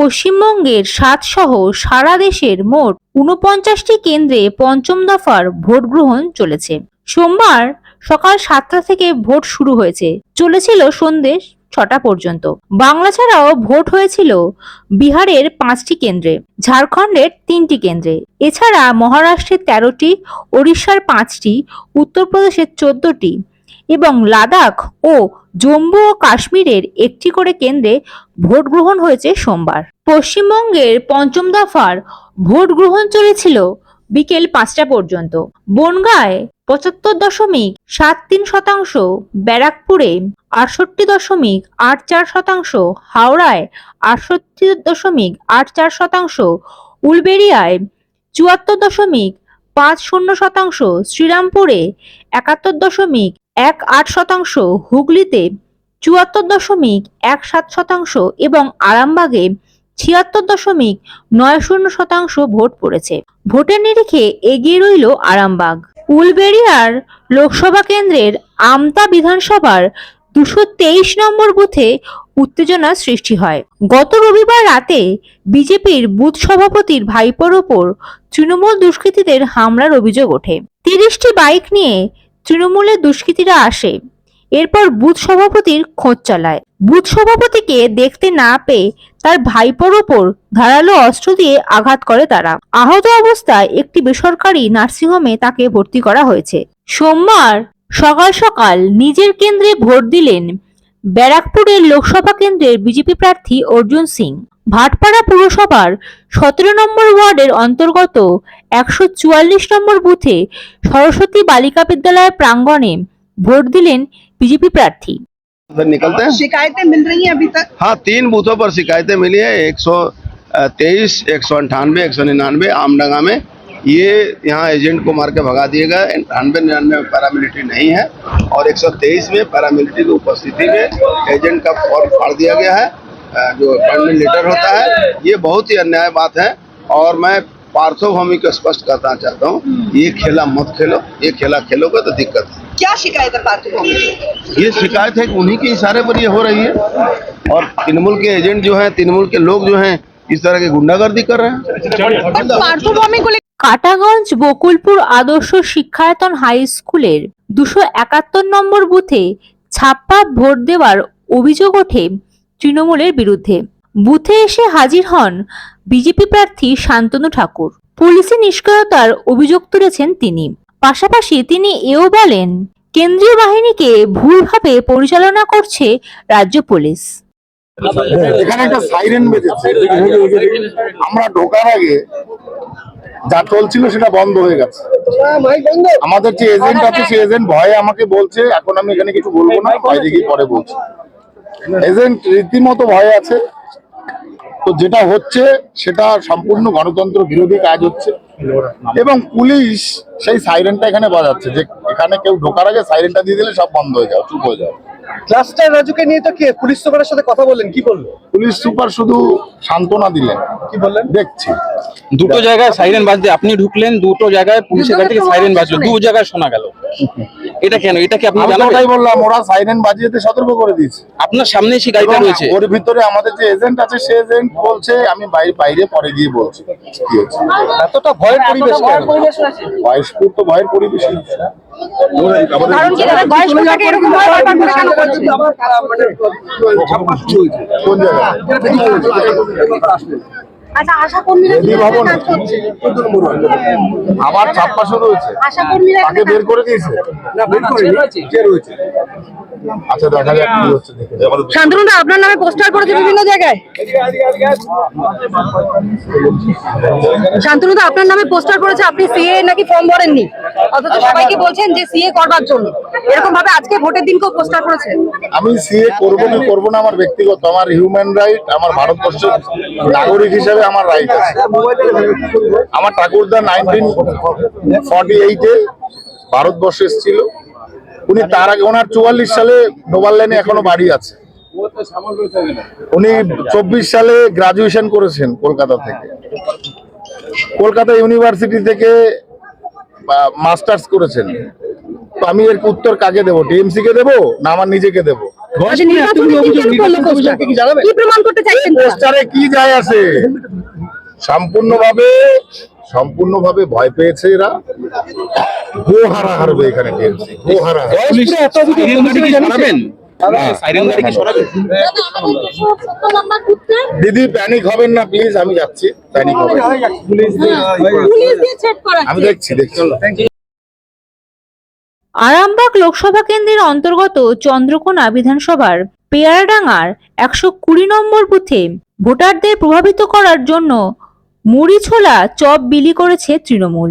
পশ্চিমবঙ্গের সাত সহ সারা দেশের মোট উনপঞ্চাশটি কেন্দ্রে পঞ্চম দফার ভোট গ্রহণ চলেছে। সোমবার সকাল সাতটা থেকে ভোট শুরু হয়েছে। চলেছিল সন্ধ্যে ছটা পর্যন্ত। বাংলা ছাড়াও ভোট হয়েছিল বিহারের পাঁচটি কেন্দ্রে, ঝাড়খণ্ডের তিনটি কেন্দ্রে। এছাড়া মহারাষ্ট্রের তেরোটি, ওড়িশার পাঁচটি, উত্তরপ্রদেশের চোদ্দটি এবং লাদাখ ও জম্মু ও কাশ্মীরের একটি করে কেন্দ্রে ভোট গ্রহণ হয়েছে সোমবার। পশ্চিমবঙ্গের পঞ্চম দফার ভোট গ্রহণ চলেছিল বিকেল পাঁচটা পর্যন্ত। বনগাঁয় পঁচাত্তর দশমিক সাত তিন শতাংশ, ব্যারাকপুরে আটষট্টি দশমিক আট চার শতাংশ, হাওড়ায় আটষট্টি দশমিক আট চার শতাংশ, উলবেড়িয়ায় চুয়াত্তর দশমিক পাঁচ শূন্য শতাংশ, শ্রীরামপুরে একাত্তর দশমিক এক আট শতাংশ, হুগলিতে চুয়াত্তর দশমিক এক সাত শতাংশ এবং আরামবাগে ছিয়াত্তর দশমিক নয় শূন্য শতাংশ ভোট পড়েছে। ভোটের নিরিখে এগিয়ে রইল আরামবাগ। উলবেড়িয়ার লোকসভা কেন্দ্রের আমতা বিধানসভার দুশো তেইশ নম্বর বুথে উত্তেজনা সৃষ্টি হয়। গত রবিবার রাতে বিজেপির বুথ সভাপতির ভাইপোর ওপর তৃণমূল দুষ্কৃতীদের হামলার অভিযোগ ওঠে। তিরিশটি বাইক নিয়ে তৃণমূলের দুষ্কৃতীরা আসে। এরপর বুথ সভাপতির খোঁজ চালায়। বুথ সভাপতিকে দেখতে না পেয়ে তার ভাইপোর ওপর ধারালো অস্ত্র দিয়ে আঘাত করে তারা। আহত অবস্থায় একটি বেসরকারি নার্সিংহোমে তাকে ভর্তি করা হয়েছে। সোমবার সকাল সকাল নিজের কেন্দ্রে ভোট দিলেন ব্যারাকপুরের লোকসভা কেন্দ্রের বিজেপি প্রার্থী অর্জুন সিং। ভাটপাড়া পুরসভার সতেরো নম্বর ওয়ার্ডের অন্তর্গত একশো চুয়াল্লিশ নম্বর বুথে সরস্বতী বালিকা বিদ্যালয়ের প্রাঙ্গণে ভোট দিলেন বিজেপি প্রার্থী उधर निकलते हैं शिकायतें मिल रही हैं अभी तक हाँ तीन बूथों पर शिकायतें मिली है एक सौ तेईस एक सौ अंठानवे एक सौ निन्यानवे आमडंगा में ये यहाँ एजेंट को मार के भगा दिए गए अंठानवे निन्यानवे में पैरामिलिट्री नहीं है और एक सौ तेईस में पैरामिलिट्री की उपस्थिति में एजेंट का फॉर्म फाड़ दिया गया है अ, जो अपॉइंटमेंट लेटर होता है ये बहुत ही अन्याय बात है और मैं पार्थोभूमि को स्पष्ट करना चाहता हूँ ये खेला मत खेलो ये खेला खेलोगे तो दिक्कत है क्या शिकायत है पार्टी को ये शिकायत है कि उन्हीं के इशारे पर ये हो रही है और तृणमूल के एजेंट जो हैं तृणमूल के लोग जो हैं इस तरह की गुंडागर्दी कर रहे हैं पार्थभूमि को কাটাগঞ্জ বকুলপুর আদর্শ শিক্ষায়তন হাই স্কুলের দুশো একাত্তর নম্বর বুথে ছাপ্পা ভোট দেওয়ার অভিযোগ ওঠে তৃণমূলের বিরুদ্ধে। বুথে এসে হাজির হন বিজেপি প্রার্থী শান্তনু ঠাকুর। পুলিশি নিষ্ক্রিয়তার অভিযোগ তুলেছেন তিনি। পাশাপাশি তিনি এও বলেন, কেন্দ্রীয় বাহিনীকে ভুলভাবে পরিচালনা করছে রাজ্য পুলিশ। এখানে একটা সাইরেন বেজেছে। আমরা ঢোকার আগে যা চলছিল সেটা বন্ধ হয়ে গেছে। আমাদের যে এজেন্ট আছে সেই এজেন্ট ভয়ে আমাকে বলছে, এখন আমি এখানে কিছু বলব না বাইরে গিয়ে পরে বলছি। এজেন্ট রীতিমতো ভয় আছে। তো যেটা হচ্ছে, সেটা সম্পূর্ণ গণতন্ত্র বিরোধী কাজ হচ্ছে। এবং পুলিশ সেই সাইরেনটা এখানে বাজাচ্ছে যে, এখানে কেউ ঢোকার আগে সাইরেনটা দিয়ে দিলে সব বন্ধ হয়ে যাও চুপ হয়ে যাও ক্লাস্টার রাজুকে নিয়ে তো কে? পুলিশ সুপারের সাথে কথা বললেন কি বলল? পুলিশ সুপার শুধু সান্ত্বনা দিলেন। কি বললেন? দেখছি। দুটো জায়গায় সাইরেন বাজতে আপনি ঢুকলেন দুটো জায়গায় পুলিশের গাড়ি থেকে সাইরেন বাজলো দু জায়গায় শোনা গেল। এটা কেন? এটা কি আপনি জানাবেন ওটাই বললাম ওরা সাইরেন বাজিয়েতে সতর্ক করে দিয়েছে। আপনার সামনে সেই গাড়িটা রয়েছে। ওর ভিতরে আমাদের যে এজেন্ট আছে সে এজেন্ট বলছে আমি বাইরে বাইরে পরে গিয়ে বলছি। কি হচ্ছে এতটা ভয়ের পরিবেশ কেন? বয়স্কুর তো ভয়ের পরিবেশ। কারণ কি দাদা বয়স্কটাকে এরকম ভয় বারবার করে কেন করছে কোন জায়গায়? আচ্ছা আশা কর্মীরা রেডি কাজ করছে আবার শুরু হয়েছে আশা কর্মীরা তাকে বের করে দিয়েছে। আচ্ছা দেখা যাক কি হচ্ছে শান্তনুদা আপনার নামে পোস্টার করেছে বিভিন্ন জায়গায়। শান্তনুদা আপনার নামে পোস্টার করেছে আপনি সিএ নাকি ফর্ম ভরেননি? অথচ সবাইকে বলছেন যে সিএ করবার জন্য। এরকম ভাবে আজকে ভোটের দিনকেও পোস্টার করেছে। আমি সিএ করব কি করব না আমার ব্যক্তিগত আমার হিউম্যান রাইট আমার ভারতবর্ষের নাগরিক হিসেবে আমার রাইট আমার ঠাকুরদা নাইনটিন ফর্টি এইটে ভারতবর্ষে এসেছিল। উনি তার আগে, ওনার চুয়াল্লিশ সালে ডোবার লাইনে এখনও বাড়ি আছে। উনি চব্বিশ সালে গ্রাজুয়েশন করেছেন কলকাতা থেকে। কলকাতা ইউনিভার্সিটি থেকে মাস্টার্স করেছেন। তো আমি এর উত্তর কাকে দেবো? টিএমসি কে দেবো না আমার নিজেকে দেবো? আচ্ছা? কি প্রমাণ করতে চাইছেন তারা? পোস্টারে কি যায় আসে সম্পূর্ণভাবে সম্পূর্ণভাবে ভয় পেয়েছে এরা। গো হারা হারবে। এখানে টিএমসি গো হারা কি সরাবেন? দিদি প্যানিক হবেন না প্লিজ আমি যাচ্ছি। প্যানিক হবেন। না। পুলিশ দিয়ে চেক করা আমি দেখছি দেখছি। আরামবাগ লোকসভা কেন্দ্রের অন্তর্গত চন্দ্রকোনা বিধানসভার পেয়ারাডাঙ্গার একশো কুড়ি নম্বর বুথে ভোটারদের প্রভাবিত করার জন্য মুড়ি ছোলা চপ বিলি করেছে তৃণমূল।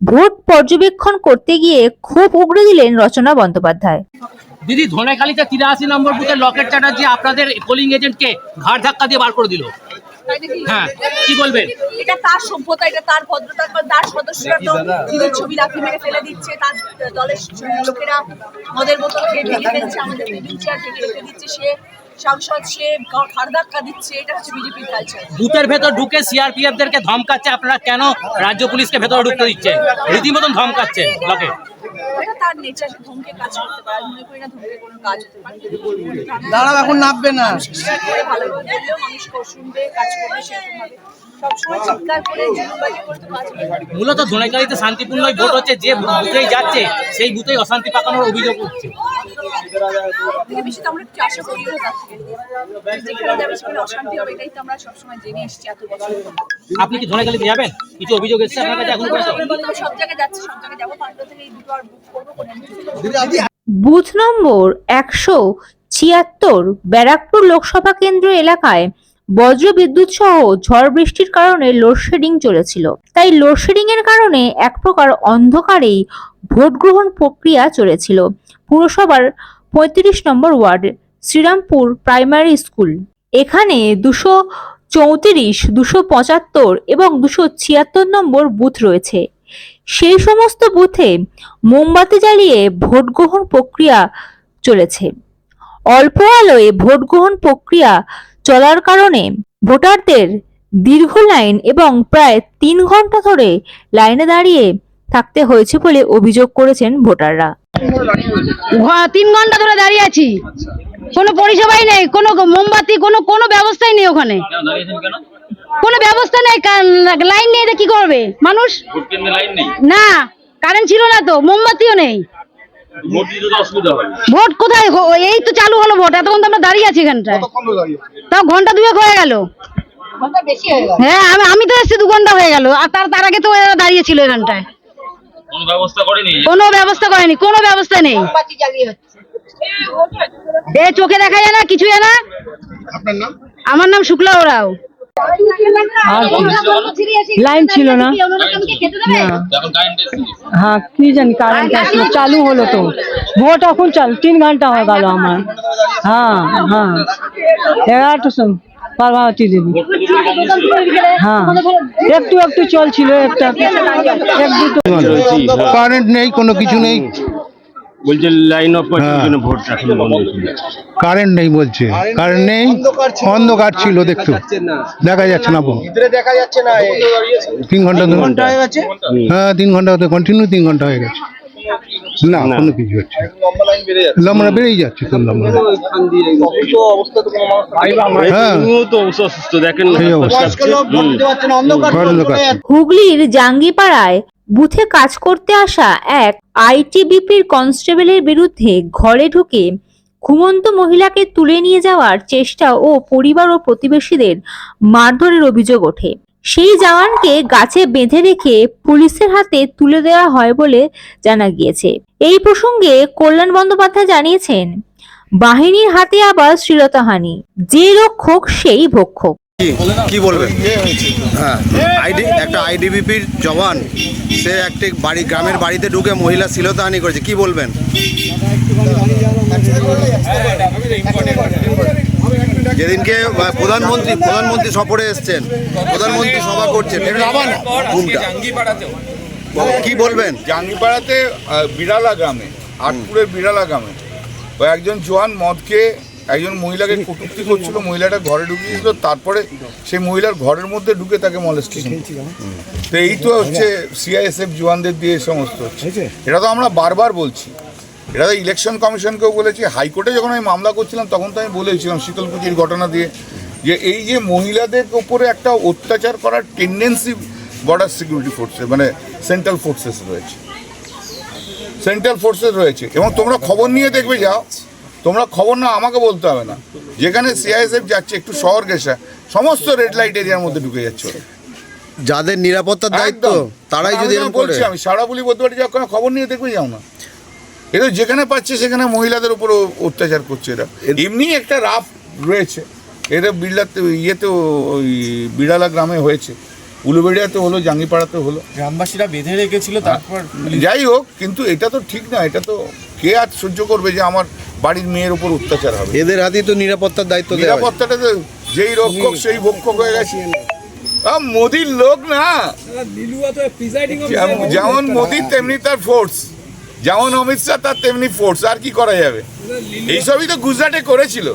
ভোট পর্যবেক্ষণ করতে গিয়ে খুব উগড়ে দিলেন রচনা বন্দ্যোপাধ্যায়। দিদি ধনেখালিতে তিরাশি নম্বর বুথে লকেট চ্যাটার্জি আপনাদের পোলিং এজেন্টকে ঘাড় ধাক্কা দিয়ে বার করে দিল। হ্যাঁ কি বলবেন? এটা তার সভ্যতা এটা তার ভদ্রতা তার সদস্যরা তো দিদির ছবি রাখি মেরে ফেলে দিচ্ছে তার দলের লোকেরা মদের বোতল খেয়ে ঢেকে ফেলছে আমাদের টেবিল চেয়ার ঢেকে রেখে দিচ্ছে সে সাংসদ সে ঘাড় ধাক্কা দিচ্ছে এটা হচ্ছে বিজেপির কালচার বুথের ভেতর ঢুকে সিআরপিএফ দেরকে ধমকাচ্ছে আপনারা কেন রাজ্য পুলিশকে ভেতরে ঢুকতে দিচ্ছেন? রীতিমতন ধমকাচ্ছে লকেট এটা তার নেচার ধমকে কাজ করতে পারে। মনে করি না ধমকে কোনো কাজ হতে পারে। দাঁড়াও এখন নামবে না। ভালো বললেও মানুষ শুনবে কাজ করবে সেরকম ভাবে। মূলত ধনেখালিতে শান্তিপূর্ণ ভোট হচ্ছে যে বুথেই যাচ্ছে সেই বুথেই অশান্তি পাকানোর অভিযোগ উঠছে। থেকে বেশি তো আমরা একটু আশা করিও না তার থেকে যেখানে যাবে সেখানে অশান্তি হবে এটাই তো আমরা সবসময় জেনে এসেছি এত বছর আপনি কি ধনেখালিতে যাবেন? কিছু অভিযোগ এসেছে আপনার কাছে এখন পর্যন্ত? সব জায়গায় যাচ্ছি সব জায়গায় যাব পাঁচটা থেকে এই দুটো আর বুক করব কোনো বুথ নম্বর একশো ছিয়াত্তর ব্যারাকপুর লোকসভা কেন্দ্র এলাকায় বজ্র বিদ্যুৎ সহ ঝড় বৃষ্টির কারণে লোডশেডিং চলেছিল। তাই লোডশেডিং এর কারণে এক প্রকার অন্ধকারেই ভোট গ্রহণ প্রক্রিয়া চলেছিল। পুরসভার পঁয়ত্রিশ নম্বর ওয়ার্ড, শ্রীরামপুর প্রাইমারি স্কুল। এখানে দুশো চৌত্রিশ, দুশো পঁচাত্তর এবং দুশো ছিয়াত্তর নম্বর বুথ রয়েছে। সেই সমস্ত বুথে মোমবাতি জ্বালিয়ে ভোট গ্রহণ প্রক্রিয়া চলেছে। অল্প আলোয় ভোট গ্রহণ প্রক্রিয়া চলার কারণে ভোটারদের দীর্ঘ লাইন এবং প্রায় তিন ঘণ্টা ধরে লাইনে দাঁড়িয়ে থাকতে হয়েছে বলে অভিযোগ করেছেন ভোটাররা। তিন ঘণ্টা ধরে দাঁড়িয়ে আছি। কোনো পরিষেবাই নেই কোনো মোমবাতি কোনো কোনো ব্যবস্থাই নেই ওখানে। কেন ব্যবস্থা নেই লাইন নেই কি করবে? মানুষ? না কারেন্ট ছিল না তো মোমবাতিও নেই। ভোট কোথায়? এই তো চালু হলো ভোট এতক্ষণ তো আমরা দাঁড়িয়ে আছি এখানটায়। তাও ঘণ্টা দুয়েক হয়ে গেল। হ্যাঁ আমি তো এসেছি দু ঘণ্টা হয়ে গেল আর তার তার আগে তো এরা দাঁড়িয়ে ছিল এখানটায়। কোনো ব্যবস্থা করেনি? কোনো ব্যবস্থা করেনি কোনো ব্যবস্থা নেই। এ চোখে দেখা যায় না কিছু না। আমার নাম শুক্লা ওরাও। লাইন ছিল না? হ্যাঁ কি জানি কারেন্ট আসলো চালু হলো তো। ভোট এখন চালু তিন ঘণ্টা হয়ে গেল আমার। হ্যাঁ হ্যাঁ। এগারোটার সময়। পার্বতী দেবী। হ্যাঁ। একটু একটু চলছিল একটা এক দুটো। কারেন্ট নেই কোনো কিছু নেই? বলছে লাইন অফ জন্য ভোট এখন কারেন্ট নেই বলছে। কারেন্ট নেই অন্ধকার ছিল দেখতো দেখা যাচ্ছে না দেখা যাচ্ছে না তিন ঘণ্টা ধরে। ঘণ্টা হয়ে গেছে? হ্যাঁ তিন ঘণ্টা হতে কন্টিনিউ তিন ঘণ্টা হয়ে গেছে। না কোনো কিছু হচ্ছে লম্বা লাইন বেড়ে যাচ্ছে। লম্বা বেড়েই যাচ্ছে তো লম্বা হ্যাঁ। হুগলির জাঙ্গিপাড়ায় বুথে কাজ করতে আসা এক আইটিবিপির কনস্টেবলের বিরুদ্ধে ঘরে ঢুকে ঘুমন্ত মহিলাকে তুলে নিয়ে যাওয়ার চেষ্টা ও পরিবার ও প্রতিবেশীদের মারধরের অভিযোগ ওঠে। সেই জওয়ানকে গাছে বেঁধে রেখে পুলিশের হাতে তুলে দেওয়া হয় বলে জানা গিয়েছে। এই প্রসঙ্গে কল্যাণ বন্দ্যোপাধ্যায় জানিয়েছেন বাহিনীর হাতে আবার শ্লীলতাহানি যে রক্ষক সেই ভক্ষক। কি? বলবেন? হ্যাঁ আইডি একটা আইডিবিপির জওয়ান সে একটি বাড়ি গ্রামের বাড়িতে ঢুকে মহিলা শ্লীলতাহানি করেছে কি বলবেন? যেদিনকে প্রধানমন্ত্রী প্রধানমন্ত্রী সফরে এসছেন প্রধানমন্ত্রী সভা করছেন কি বলবেন? জাঙ্গিপাড়াতে বিড়ালা গ্রামে আটপুরের বিড়ালা গ্রামে ও একজন জোয়ান মদকে একজন মহিলাকে কটূক্তি করছিল মহিলাটা ঘরে ঢুকিয়েছিল তারপরে সেই মহিলার ঘরের মধ্যে ঢুকে তাকে মলেস্টেশন তো এই তো হচ্ছে সিআইএসএফ জওয়ানদের দিয়ে সমস্ত হচ্ছে। এটা তো আমরা বারবার বলছি। এটা তো ইলেকশন কমিশনকেও বলেছি। হাইকোর্টে যখন আমি মামলা করছিলাম তখন তো আমি বলেছিলাম শীতলকুচির ঘটনা দিয়ে যে এই যে মহিলাদের উপরে একটা অত্যাচার করার টেন্ডেন্সি বর্ডার সিকিউরিটি ফোর্সে মানে সেন্ট্রাল ফোর্সেস রয়েছে। সেন্ট্রাল ফোর্সেস রয়েছে। এবং তোমরা খবর নিয়ে দেখবে যাও। তোমরা খবর না আমাকে বলতে হবে না। যেখানে সিআইএসএফ যাচ্ছে একটু শহর গেছে সমস্ত রেড লাইট এরিয়ার মধ্যে ঢুকে যাচ্ছে। যাদের নিরাপত্তার দায়িত্ব তারাই যদি বলছি আমি সারা বলি বলতে পারি খবর নিয়ে দেখবে যাও না। এরা যেখানে পাচ্ছে সেখানে মহিলাদের উপর অত্যাচার করছে এরা। এমনি একটা রাফ রয়েছে। এরা বিড়লাতে ইয়েতে ওই বিড়ালা গ্রামে হয়েছে। উলুবেড়িয়াতে হলো জাঙ্গিপাড়াতে হলো। গ্রামবাসীরা বেঁধে রেখেছিল তারপর যাই হোক কিন্তু এটা তো ঠিক না। এটা তো কে আজ সহ্য করবে যে আমার বাড়ির মেয়ের উপর অত্যাচার হবে? এদের হাতেই তো নিরাপত্তার দায়িত্ব নিরাপত্তাটা তো যেই রক্ষক সেই ভক্ষক হয়ে গেছে। মোদির লোক না। যেমন- যেমন মোদির তেমনি তার ফোর্স যেমন অমিত শাহ, তার তেমনি ফোর্স আর কি করা যাবে? এইসবই তো গুজরাটে করেছিল।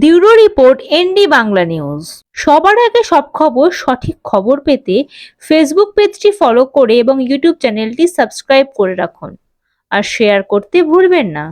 Bureau report, ND Bangla news. সবার আগে সব খবর, সঠিক খবর পেতে ফেসবুক পেজটি ফলো করে এবং ইউটিউব চ্যানেলটি সাবস্ক্রাইব করে রাখুন। আর শেয়ার করতে ভুলবেন না।